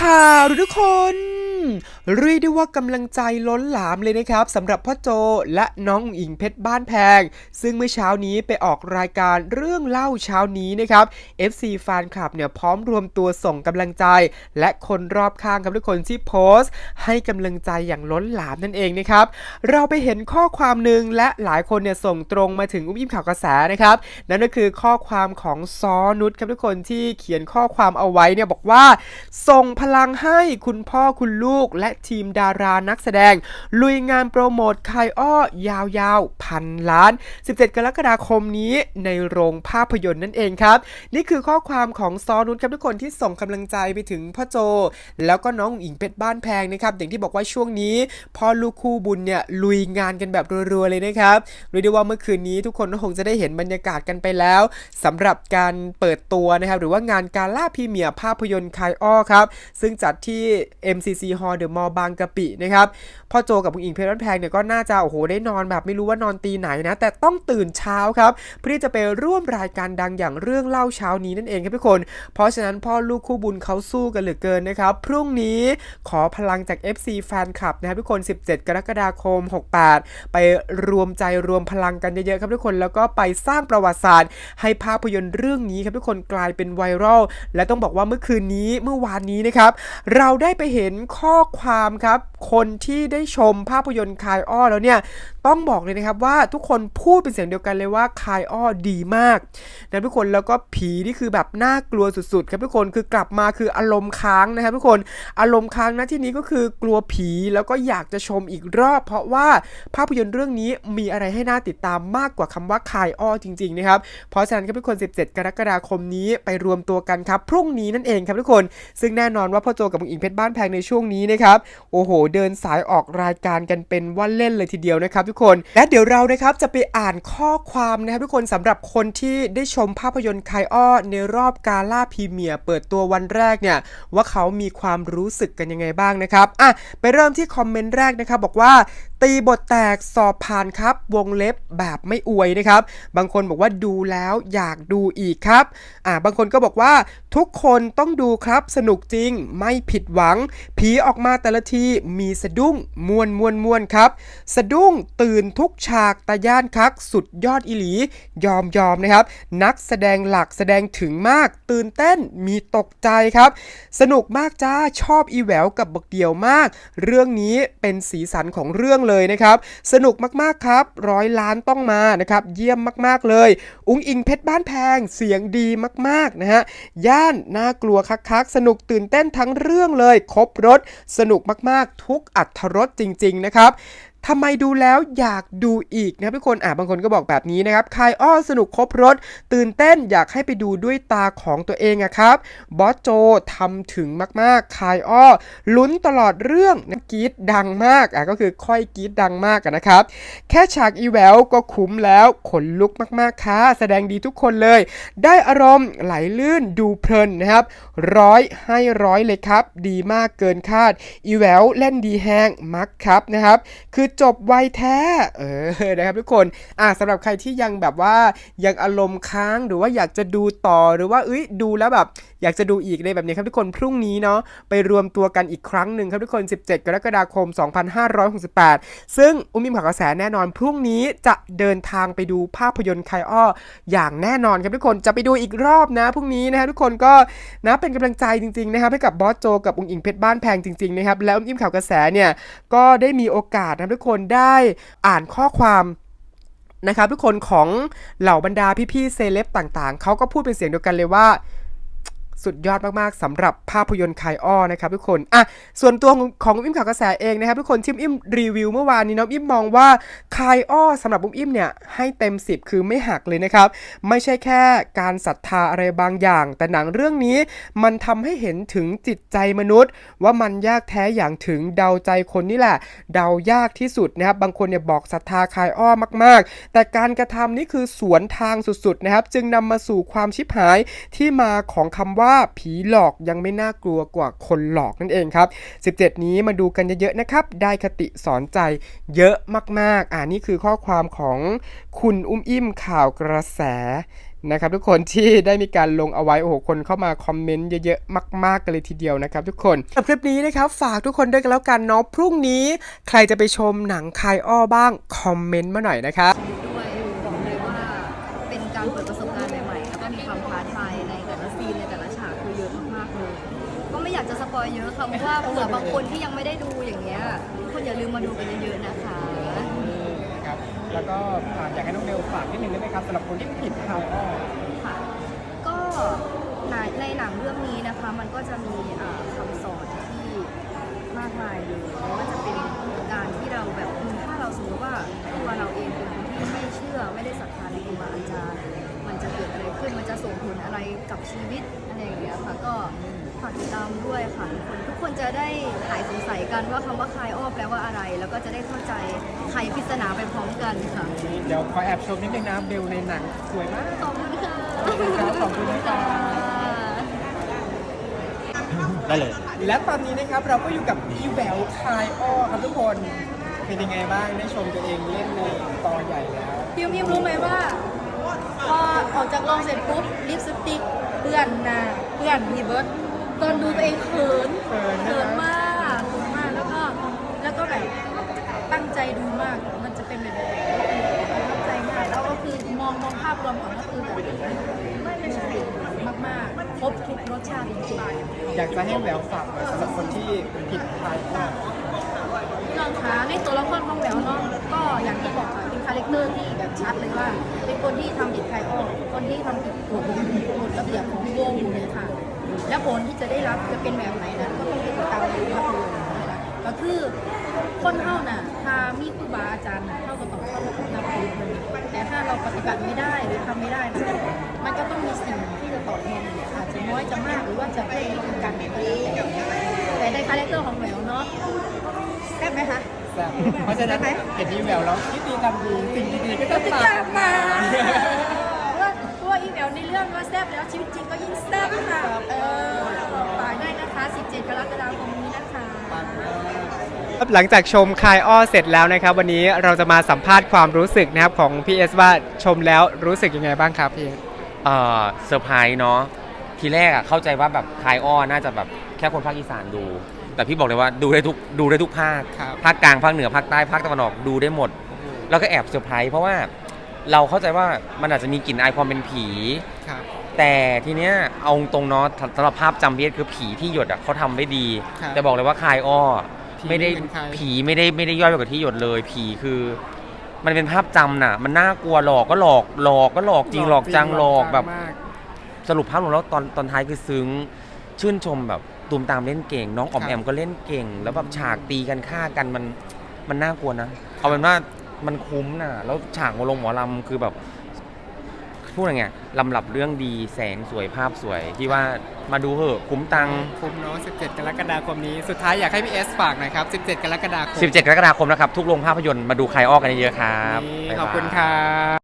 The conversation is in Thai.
ข่าวทุกคน เรียกได้ว่ากำลังใจล้นหลามเลยนะครับสำหรับพ่อโจและน้องอุ๋งอิงเพชรบ้านแพง ซึ่งเมื่อเช้านี้ไปออกรายการเรื่องเล่าเช้านี้นะครับ FC แฟนคลับเนี่ยพร้อมรวมตัวส่งกำลังใจ และคนรอบข้างครับทุกคนที่โพสต์ ให้กำลังใจอย่างล้นหลามนั่นเองนะครับ เราไปเห็นข้อความหนึ่งและหลายคนเนี่ยส่งตรงมาถึงอุ้มยิ้มข่าวกระแสนะครับนั่นก็คือข้อความของซอนุชครับทุกคนที่เขียนข้อความเอาไว้เนี่ยบอกว่า ส่งพลังให้คุณพ่อคุณลูกและทีมดารานักแสดง ลุยงานโปรโมทคายอ้อยาวๆ พันล้าน 17 กรกฎาคมนี้ในโรงภาพยนตร์นั่นเองครับ นี่คือข้อความของซอนุชครับทุกคนที่ส่งกำลังใจไปถึงพ่อโจ แล้วก็น้องอิงเพชรบ้านแพงนะครับอย่างที่บอกว่าช่วงนี้พ่อลูกคู่บุญเนี่ยลุยงานกันแบบรัวๆเลยนะครับเรียกได้ว่าเมื่อคืนนี้ทุกคนคงจะได้เห็นบรรยากาศกันไปแล้วสำหรับการเปิดตัวนะครับหรือว่างานการล่าพรีเมียร์ภาพยนตร์คายอ้อครับซึ่งจัดที่ MCC Hall The Mall บางกะปินะครับพ่อโจกับคุณอิงเพชรบ้านแพงเนี่ยก็น่าจะโอ้โหได้นอนแบบไม่รู้ว่านอนตีไหนนะ แต่ต้องตื่นเช้าครับ เพื่อที่จะไปร่วมรายการดังอย่างเรื่องเล่าเช้านี้นั่นเองครับทุกคน เพราะฉะนั้นพ่อลูกคู่บุญเขาสู้กันเหลือเกินนะครับ พรุ่งนี้ขอพลังจาก FC แฟนคลับนะครับทุกคน 17 กรกฎาคม 68 ไปรวมใจรวมพลังกันเยอะๆครับทุกคนแล้วก็ไปสร้างประวัติศาสตร์ ให้ภาพยนตร์เรื่องนี้ครับทุกคนกลายเป็นไวรัลและต้องบอกว่าเมื่อคืนนี้เมื่อวานนี้นะครับเราได้ไปเห็นข้อข้อความครับ คนที่ได้ชมภาพยนตร์คายอ้อแล้วเนี่ย ต้องบอกเลยนะครับว่าทุกคนพูดเป็นเสียงเดียวกันเลยว่าคายอ้อดีมากนะทุกคนแล้วก็ผีนี่คือแบบน่ากลัวสุดๆ ครับทุกคนคือกลับมาคืออารมณ์ค้างนะครับทุกคนอารมณ์ค้างนะที่นี้ก็คือกลัวผีแล้วก็อยากจะชมอีกรอบ เพราะว่าภาพยนตร์เรื่องนี้มีอะไรให้น่าติดตามมากกว่าคำว่าคายอ้อจริงๆนะครับเพราะฉะนั้นครับทุกคน 17 กรกฎาคมนี้ไปรวมตัวกันครับพรุ่งนี้นั่นเองครับทุกคน ซึ่งแน่นอนว่าพ่อโจกับมุงอิงเพชรบ้านแพงในช่วงนี้นะครับโอ้โห เดินสายออกรายการกันเป็นว่าเล่นเลยทีเดียวนะครับ ทุกคนและเดี๋ยวเรานะครับจะไปอ่านข้อความนะครับทุกคนสำหรับคนที่ได้ชมภาพยนตร์คายอ้อในรอบกาล่าพรีเมียร์เปิดตัววันแรกเนี่ยว่าเขามีความรู้สึกกันยังไงบ้างนะครับอะไปเริ่มที่คอมเมนต์แรกนะครับบอกว่าตีบทแตกสอบผ่านครับ วงเล็บแบบไม่อวยนะครับ บางคนบอกว่าดูแล้วอยากดูอีกครับอ่าบางคนก็บอกว่าทุกคนต้องดูครับสนุกจริงไม่ผิดหวังผีอออกมาแต่ละทีมีสะดุ้งมวนมวนมวนครับ สะดุ้งตื่นทุกฉากตาย่านคัก สุดยอดอีหลี ยอมยอมนะครับ นักแสดงหลักแสดงถึงมาก ตื่นเต้นมีตกใจครับ สนุกมากจ้าชอบอีแววกับบักเดี่ยวมาก เรื่องนี้เป็นสีสันของเรื่องเลยนะครับ สนุกมากๆครับ ร้อยล้านต้องมานะครับ เยี่ยมมากๆเลย อุ้งอิงเพชรบ้านแพงเสียงดีมากๆนะฮะย่านน่ากลัวคักๆสนุกตื่นเต้นทั้งเรื่องเลย ครบรถสนุกมากๆ ทุกอัธรสจริง ๆ นะครับ ทำไมดูแล้วอยากดูอีกนะทุกคนอะบางคนก็บอกแบบนี้นะครับคายอ้อสนุกครบรถ ตื่นเต้นอยากให้ไปดูด้วยตาของตัวเองอะครับบอสโจทำถึงมากๆคายอ้อลุ้นตลอดเรื่องนะกีดดังมากอะก็คือค่อยกีดดังมากนะครับ แค่ฉากอีแววก็คุ้มแล้วขนลุกมากๆค่ะแสดงดีทุกคนเลย ได้อารมณ์ไหลลื่นดูเพลินนะครับร้อยให้ร้อยเลยครับ ดีมากเกินคาดอีแววเล่นดีแฮงมักครับนะครับ คือจบไวแท้ เออ นะครับทุกคน อะสำหรับใครที่ยังแบบว่ายังอารมณ์ค้างหรือว่าอยากจะดูต่อหรือว่าเอ้ยดูแล้วแบบ อยากจะดูอีกในแบบนี้ครับทุกคนพรุ่งนี้เนาะไปรวมตัวกันอีกครั้งหนึ่งครับทุกคน 17 กรกฎาคม 2568 ซึ่งอุ้มอิมผักกระแสแน่นอน พรุ่งนี้จะเดินทางไปดูภาพยนตร์คายอ้ออย่างแน่นอนครับทุกคนจะไปดูอีกรอบนะพรุ่งนี้นะฮะทุกคนก็นะเป็นกำลังใจจริงๆนะครับให้กับบอสโจกับอุ้งอิงเพชรบ้านแพงจริงๆนะครับแล้วอุ้มอิมข่าวกระแสเนี่ยก็ได้มีโอกาสนะครับทุกคนได้อ่านข้อความนะครับทุกคนของเหล่าบรรดาพี่ๆเซเลบต่างๆ เขาก็พูดเป็นเสียงเดียวกันเลยว่า สุดยอดมากๆสำหรับภาพยนตร์คายอ้อนะครับทุกคนอะส่วนตัวของอุ้มอิ่มข่าวกระแสเองนะครับทุกคนที่อุ้มอิ่มรีวิวเมื่อวานนี้น้องอิ่มมองว่าคายอ้อสำหรับอุ้มอิ่มเนี่ยให้เต็ม 10 คือไม่หักเลยนะครับ ไม่ใช่แค่การศรัทธาอะไรบางอย่าง แต่หนังเรื่องนี้มันทำให้เห็นถึงจิตใจมนุษย์ ว่ามันยากแท้อย่างถึงเดาใจคนนี่แหละ เดายากที่สุดนะครับบางคนเนี่ยบอกศรัทธาคายอ้อมาก ๆ แต่การกระทำนี่คือสวนทางสุดๆนะครับจึงนำมาสู่ความชิบหายที่มาของคำว่าว่าผีหลอกยังไม่น่ากลัวกว่าคนหลอกนั่นเองครับ 17 นี้มาดูกันเยอะๆนะครับ ได้คติสอนใจเยอะมากๆ อ่านี่คือข้อความของคุณอุ้มอิ่มข่าวกระแสนะครับทุกคนที่ได้มีการลงเอาไว้โอ้โหคนเข้ามาคอมเมนต์เยอะๆมากๆกันเลยทีเดียวนะครับทุกคนสำหรับคลิปนี้นะครับฝากทุกคนด้วยกันแล้วกันเนาะพรุ่งนี้ ใครจะไปชมหนังคายอ้อบ้างคอมเมนต์มาหน่อยนะครับ อยากจะสปอยเยอะค่ะเพราะว่าเผื่อบางคนที่ยังไม่ได้ดูอย่างเงี้ยทุกคนอย่าลืมมาดูกันเยอะๆนะคะครับ แล้วก็อยากให้น้องเบลฝากนิดนึงได้ไหมครับสำหรับคนที่ผิดคายอ้อค่ะก็ในในหนังเรื่องนี้นะคะ มันก็จะมีอ่าคำสอนที่มากมายเลยไม่ว่าจะเป็นการที่เราแบบอืมถ้าเราสมมติว่าตัวเราเองเป็นคนที่ไม่เชื่อไม่ได้ศรัทธาในครูบาอาจารย์มันจะเกิดอะไรขึ้นมันจะส่งผลอะไรกับชีวิตอะไรอย่างเงี้ยค่ะก็ ฝากติดตามด้วยค่ะทุกคนทุกคนจะได้หายสงสัยกันว่าคำว่าคลายอ้อแปลว่าอะไร แล้วก็จะได้เข้าใจไขปริศนาไปพร้อมกันค่ะเดี๋ยวขอแอบชมนิดนึงนะเบลในหนังสวยมาก ขอบคุณค่ะขอบคุณครับได้เลย และตอนนี้นะครับเราก็อยู่กับพี่แววคายอ้อครับทุกคนเป็นยังไงบ้างได้ชมตัวเองเล่นในตอนใหญ่แล้วพิมพิมรู้ไหมว่าพอออกจากโรงเสร็จปุ๊บลิปสติกเปื้อนหน้าเปื้อนมีเบิร์ด ตอนดูตัวเองเขินเขินนะเขินมากเขินมากแล้วก็แล้วก็แบบตั้งใจดูมากมันจะเป็นแบบไหนประทับใจมากแล้วก็คือมองมองภาพรวมก่อนก็คือแบบไม่ไม่ใช่มากๆครบทุกรสชาติจริงๆ อยากจะให้แววฝากหน่อยสำหรับคนที่ผิดคายอ้อพี่น้องคะในตัวละครของแหววเนาะก็อย่างที่บอกค่ะเป็นคาแรคเตอร์ที่แบบชัดเลยว่า เป็นคนที่ทำผิดใครออกคนที่ทำผิดกฎกฎระเบียบของวงเลยค่ะ และผลที่จะได้รับจะเป็นแบบไหนนั้นก็ต้องติดตามดูว่าคือนะคะก็คือคนเท่าน่ะถ้ามีครูบาอาจารย์น่ะเท่ากับต้องเข้ามานับถือมันแต่ถ้าเราปฏิบัติไม่ได้หรือทำไม่ได้นะมันก็ต้องมีสิ่งที่จะตอบแทนอาจจะน้อยจะมากหรือว่าจะเพิ่มกันก็แล้วแต่แต่ในคาแรคเตอร์ของแหววเนาะแซ่บไหมคะแซ่บเพราะฉะนั้นได้ไหมเห็นพี่แววแล้วคิดดีทำดีสิ่งดีๆก็ก็จะจะตาตามมมาเพราะว่าเพราะว่าอี เมลในเรื่องก็แซ่บแล้วชีวิตจริงก็ยิ่งแซ่บค่ะเออฝากได้นะคะ 17 กรกฎาคมนี้นะคะหลังจากชมคายอ้อเสร็จแล้วนะครับ วันนี้เราจะมาสัมภาษณ์ความรู้สึกนะครับของพี่เอสว่าชมแล้วรู้สึกยังไงบ้างครับพี่เอ่อเซอร์ไพรส์เนาะทีแรกอะเข้าใจว่าแบบคลายอ้อน่าจะแบบแค่คนภาคอีสานดู แต่พี่บอกเลยว่าดูได้ทุกดูได้ทุกภาค ครับ ภาคกลางภาคเหนือภาคใต้ภาคตะวันออกดูได้หมด แล้วก็แอบเซอร์ไพรส์เพราะว่า เราเข้าใจว่ามันอาจจะมีกลิ่นอายความเป็นผี ครับ แต่ทีเนี้ยเอาตรงเนาะสำหรับภาพจำเบียดคือผีที่หยดอะเขาทำได้ดี ครับแต่บอกเลยว่าคลายอ้อผีไม่ได้เป็นใครผีไม่ได้ไม่ได้ย่อยไปกว่าที่หยดเลย ผีคือ มันเป็นภาพจำน่ะ มันน่ากลัวหลอกก็หลอกหลอกก็หลอกจริงหลอกจังหลอกแบบ มาก สรุปภาพรวมแล้วตอนตอนท้ายคือซึ้งชื่นชมแบบตูมตามเล่นเก่ง น้องออมครับ แอมก็เล่นเก่ง แล้วแบบฉากตีกันฆ่ากันมันมันน่ากลัวนะ เอาเป็นว่า มันคุ้มนะแล้วฉากหมอลงหมอลำคือแบบพูดยังไงลำหลับเรื่องดีแสงสวยภาพสวย ที่ว่ามาดูเหอะคุ้มตังค์คุ้มเนาะ17 กรกฎาคมนี้ สุดท้ายอยากให้พี่เอสฝากหน่อยครับ 17 กรกฎาคม17 กรกฎาคมนะครับ ทุกโรงภาพยนตร์มาดูใครออกกันเยอะๆครับนี่บ๊ายขบายอบคุณครับ